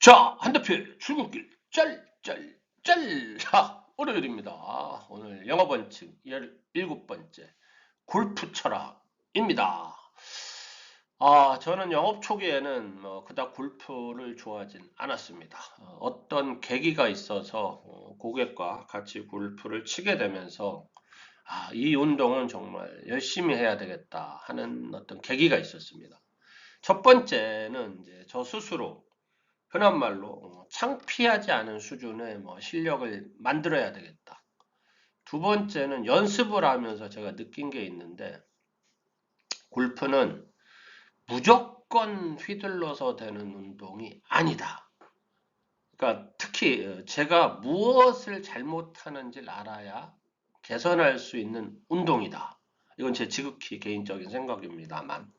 자, 한대표 출근길 짤짤짤. 자, 월요일입니다. 오늘 영어 원칙 17번째 골프 철학입니다. 아, 저는 영업 초기에는 뭐 그닥 골프를 좋아하진 않았습니다. 어, 어떤 계기가 있어서 어, 고객과 같이 골프를 치게 되면서 아, 이 운동은 정말 열심히 해야 되겠다 하는 어떤 계기가 있었습니다. 첫 번째는 이제 저 스스로 흔한 말로 어, 창피하지 않은 수준의 뭐 실력을 만들어야 되겠다. 두 번째는 연습을 하면서 제가 느낀 게 있는데 골프는 무조건 휘둘러서 되는 운동이 아니다. 그러니까 특히 어, 제가 무엇을 잘못하는지를 알아야 개선할 수 있는 운동이다. 이건 제 지극히 개인적인 생각입니다만.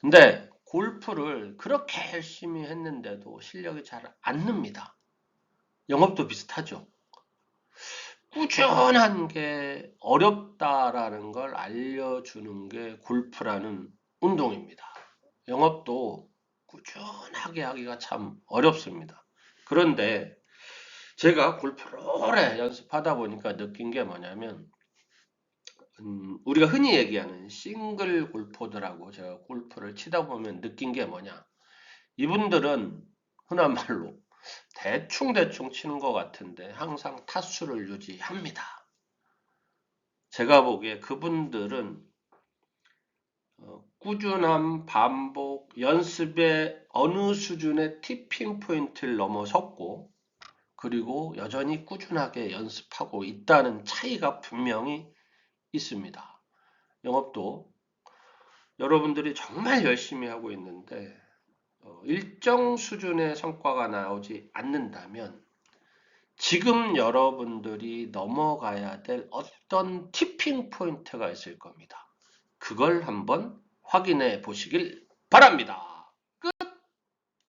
근데 골프를 그렇게 열심히 했는데도 실력이 잘 안 늡니다. 영업도 비슷하죠. 꾸준한 게 어렵다라는 걸 알려주는 게 골프라는 운동입니다. 영업도 꾸준하게 하기가 참 어렵습니다. 그런데 제가 골프를 오래 연습하다 보니까 느낀 게 뭐냐면 음, 우리가 흔히 얘기하는 싱글 골퍼들하고 제가 골프를 치다 보면 느낀 게 뭐냐. 이분들은 흔한 말로 대충대충 치는 것 같은데 항상 타수를 유지합니다. 제가 보기에 그분들은 어, 꾸준함, 반복, 연습의 어느 수준의 티핑 포인트를 넘어섰고 그리고 여전히 꾸준하게 연습하고 있다는 차이가 분명히 있습니다. 영업도 여러분들이 정말 열심히 하고 있는데 어, 일정 수준의 성과가 나오지 않는다면 지금 여러분들이 넘어가야 될 어떤 티핑 포인트가 있을 겁니다. 그걸 한번 확인해 보시길 바랍니다.